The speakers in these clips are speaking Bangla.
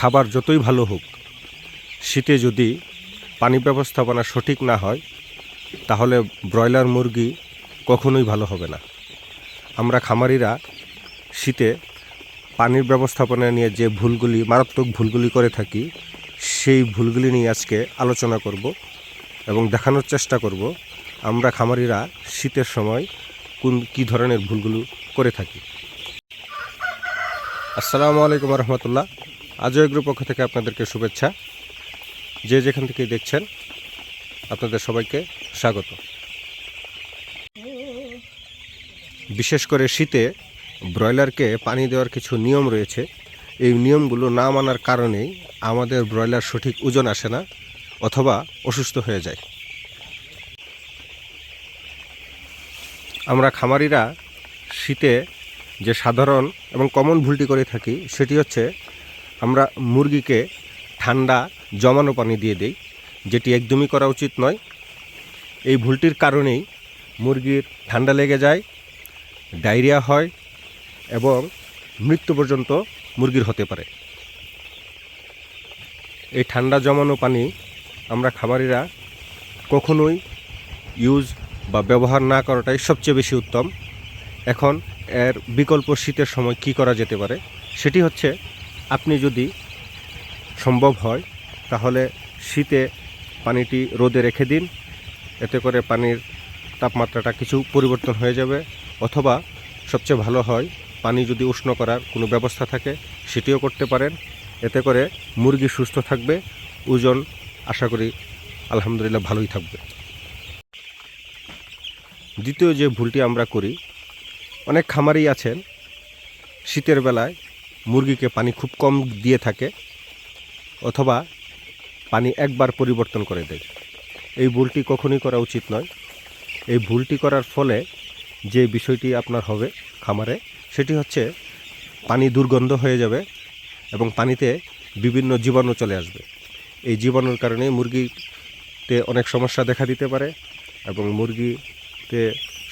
খাবার যতই ভালো হোক, শীতে যদি পানি ব্যবস্থাপনা সঠিক না হয়, তাহলে ব্রয়লার মুরগি কখনোই ভালো হবে না। আমরা খামারিরা শীতে পানির ব্যবস্থাপনা নিয়ে যে ভুলগুলি, মারাত্মক ভুলগুলি করে থাকি, সেই ভুলগুলি নিয়ে আজকে আলোচনা করব এবং দেখানোর চেষ্টা করব আমরা খামারিরা শীতের সময় কোন, কী ধরনের ভুলগুলো করে থাকি। আসসালামু আলাইকুম রহমতুল্লাহ। আজও এগ্রুপ পক্ষ থেকে আপনাদেরকে শুভেচ্ছা। যে যেখান থেকে দেখছেন, আপনাদের সবাইকে স্বাগত। বিশেষ করে শীতে ব্রয়লারকে পানি দেওয়ার কিছু নিয়ম রয়েছে। এই নিয়মগুলো না মানার কারণেই আমাদের ব্রয়লার সঠিক ওজন আসে না অথবা অসুস্থ হয়ে যায়। আমরা খামারিরা শীতে যে সাধারণ এবং কমন ভুলটি করে থাকি, সেটি হচ্ছে আমরা মুরগিকে ঠান্ডা, জমানো পানি দিয়ে দেই, যেটি একদমই করা উচিত নয়। এই ভুলটির কারণেই মুরগির ঠান্ডা লেগে যায়, ডায়রিয়া হয় এবং মৃত্যু পর্যন্ত মুরগির হতে পারে। এই ঠান্ডা, জমানো পানি আমরা খামারিরা কখনোই ইউজ বা ব্যবহার না করাটাই সবচেয়ে বেশি উত্তম। এখন এর বিকল্প শীতের সময় কি করা যেতে পারে? সেটি হচ্ছে আপনি যদি সম্ভব হয়, তাহলে শীতে পানিটি রোদে রেখে দিন। এতে করে পানির তাপমাত্রাটা কিছু পরিবর্তন হয়ে যাবে। অথবা সবচেয়ে ভালো হয়, পানি যদি উষ্ণ করার কোনো ব্যবস্থা থাকে, সেটিও করতে পারেন। এতে করে মুরগি সুস্থ থাকবে, ওজন আশা করি আলহামদুলিল্লাহ ভালোই থাকবে। দ্বিতীয় যে ভুলটি আমরা করি, অনেক খামারই আছেন, শীতের বেলায় মুরগিকে পানি খুব কম দিয়ে থাকে, অথবা পানি একবার পরিবর্তন করে দেয়। এই ভুলটি কখনই করা উচিত নয়। এই ভুলটি করার ফলে যে বিষয়টি আপনার হবে খামারে, সেটি হচ্ছে পানি দুর্গন্ধ হয়ে যাবে এবং পানিতে বিভিন্ন জীবাণু চলে আসবে। এই জীবাণুর কারণে মুরগিতে অনেক সমস্যা দেখা দিতে পারে এবং মুরগিতে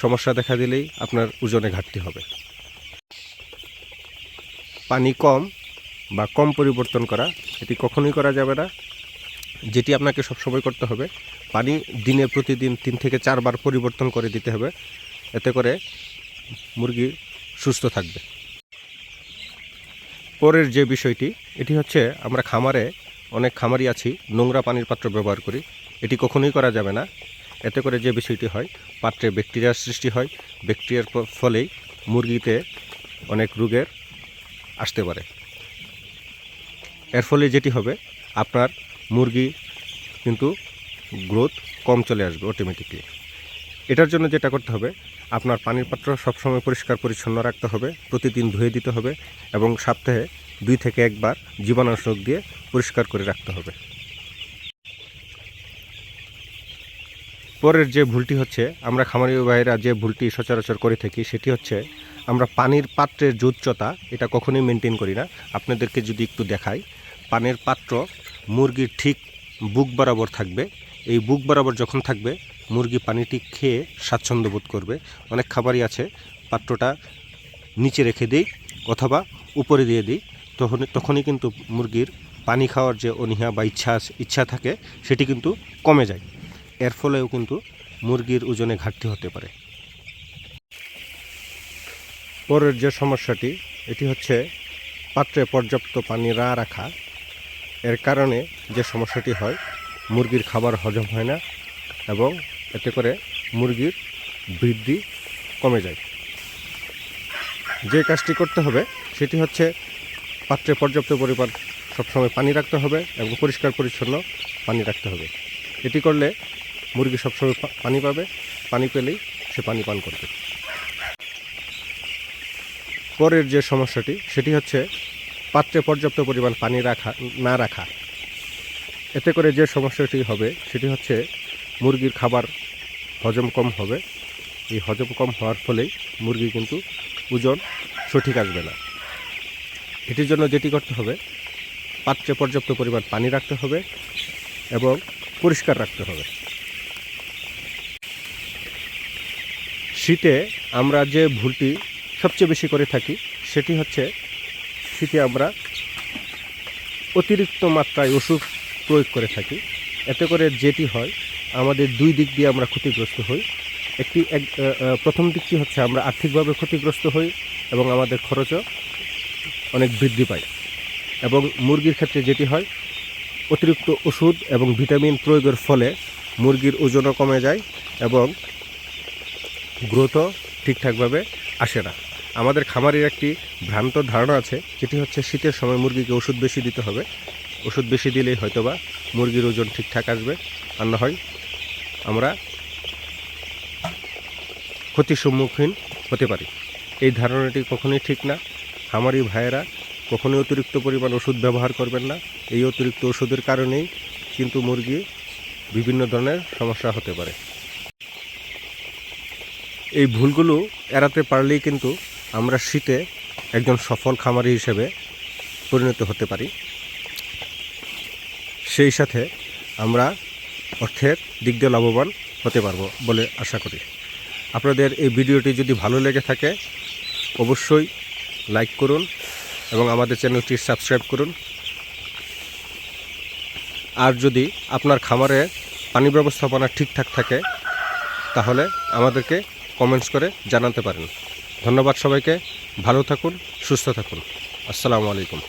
সমস্যা দেখা দিলেই আপনার ওজনে ঘাটতি হবে। পানি কম বা কম পরিবর্তন করা এটি কখনোই করা যাবে না। যেটি আপনাকে সবসময় করতে হবে। পানি দিনে প্রতিদিন তিন থেকে চারবার পরিবর্তন করে দিতে হবে। এতে করে মুরগি সুস্থ থাকবে। পরের যে বিষয়টি, এটি হচ্ছে আমরা খামারে অনেক খামারি আছি, নোংরা পানির পাত্র ব্যবহার করি। এটি কখনোই করা যাবে না। এতে করে যে বিষয়টি হয়, পাত্রে ব্যাকটেরিয়ার সৃষ্টি হয়। ব্যাকটেরিয়ার ফলেই মুরগিতে অনেক রোগের আসতে পারে। এর ফলে যেটি হবে, আপনার মুরগি কিন্তু গ্রোথ কম চলে আসবে অটোমেটিকলি এটার জন্য যেটা করতে হবে, আপনার পানির পাত্র সবসময় পরিষ্কার পরিচ্ছন্ন রাখতে হবে, প্রতিদিন ধুয়ে দিতে হবে এবং সপ্তাহে দুই থেকে একবার জীবাণুনাশক দিয়ে পরিষ্কার করে রাখতে হবে। পরের যে ভুলটি হচ্ছে, আমরা খামারি ভাইয়েরা যে ভুলটি সচরাচর করে থাকি, সেটি হচ্ছে আমরা পানির পাত্রের যে এটা কখনোই মেনটেন করি না। আপনাদেরকে যদি একটু দেখাই, পানির পাত্র মুরগির ঠিক বুক বরাবর থাকবে। এই বুক বরাবর যখন থাকবে, মুরগি পানিটি খেয়ে স্বাচ্ছন্দ্য বোধ করবে। অনেক খাবারই আছে, পাত্রটা নিচে রেখে দিই অথবা উপরে দিয়ে দিই। তখন, তখনই কিন্তু মুরগির পানি খাওয়ার যে অনীহা বা ইচ্ছা ইচ্ছা থাকে, সেটি কিন্তু কমে যায়। এর ফলেও কিন্তু মুরগির ওজনে ঘাটতি হতে পারে। পরের যে সমস্যাটি, এটি হচ্ছে পাত্রে পর্যাপ্ত পানি না রাখা। এর কারণে যে সমস্যাটি হয়, মুরগির খাবার হজম হয় না এবং এতে করে মুরগির বৃদ্ধি কমে যায়। যে কাজটি করতে হবে, সেটি হচ্ছে পাত্রে পর্যাপ্ত পরিমাণ সবসময় পানি রাখতে হবে এবং পরিষ্কার পরিচ্ছন্ন পানি রাখতে হবে। এটি করলে মুরগি সবসময় পানি পাবে, পানি পেলেই সে পানি পান করবে। পরের যে সমস্যাটি, সেটি হচ্ছে পাত্রে পর্যাপ্ত পরিমাণ পানি রাখা, না রাখা। এতে করে যে সমস্যাটি হবে, সেটি হচ্ছে মুরগির খাবার হজম কম হবে। এই হজম কম হওয়ার ফলেই মুরগি কিন্তু ওজন সঠিক আসবে না। এটির জন্য যেটি করতে হবে, পাত্রে পর্যাপ্ত পরিমাণ পানি রাখতে হবে এবং পরিষ্কার রাখতে হবে। শীতে আমরা যে ভুলটি সবচেয়ে বেশি করে থাকি, সেটি হচ্ছে শীতে আমরা অতিরিক্ত মাত্রায় ওষুধ প্রয়োগ করে থাকি। এতে করে যেটি হয়, আমাদের দুই দিক দিয়ে আমরা ক্ষতিগ্রস্ত হই। একটি এক প্রথম দিকটি হচ্ছে আমরা আর্থিকভাবে ক্ষতিগ্রস্ত হই এবং আমাদের খরচও অনেক বৃদ্ধি পায়। এবং মুরগির ক্ষেত্রে যেটি হয়, অতিরিক্ত ওষুধ এবং ভিটামিন প্রয়োগের ফলে মুরগির ওজনও কমে যায় এবং গ্রোথও ঠিকঠাকভাবে আসে না। আমাদের খামারের একটি ভ্রান্ত ধারণা আছে, যেটি হচ্ছে শীতের সময় মুরগিকে ওষুধ বেশি দিতে হবে। ওষুধ বেশি দিলেই হয়তোবা মুরগির ওজন ঠিকঠাক আসবে। আর না হয় আমরা ক্ষতির সম্মুখীন হতে পারি। এই ধারণাটি কখনোই ঠিক না। খামারি ভাইয়েরা কখনোই অতিরিক্ত পরিমাণ ওষুধ ব্যবহার করবেন না। এই অতিরিক্ত ওষুধের কারণেই কিন্তু মুরগি বিভিন্ন ধরনের সমস্যা হতে পারে। এই ভুলগুলো এড়াতে পারলেই কিন্তু আমরা শীতে একজন সফল খামারি হিসেবে পরিণত হতে পারি। সেই সাথে আমরা অর্থের দিক দিয়ে লাভবান হতে পারব বলে আশা করি। আপনাদের এই ভিডিওটি যদি ভালো লেগে থাকে, অবশ্যই লাইক করুন এবং আমাদের চ্যানেলটি সাবস্ক্রাইব করুন। আর যদি আপনার খামারে পানি ব্যবস্থাপনা ঠিকঠাক থাকে, তাহলে আমাদেরকে কমেন্টস করে জানাতে পারেন। ধন্যবাদ সবাইকে। ভালো থাকুন সুস্থ থাকুন। আসসালামু আলাইকুম।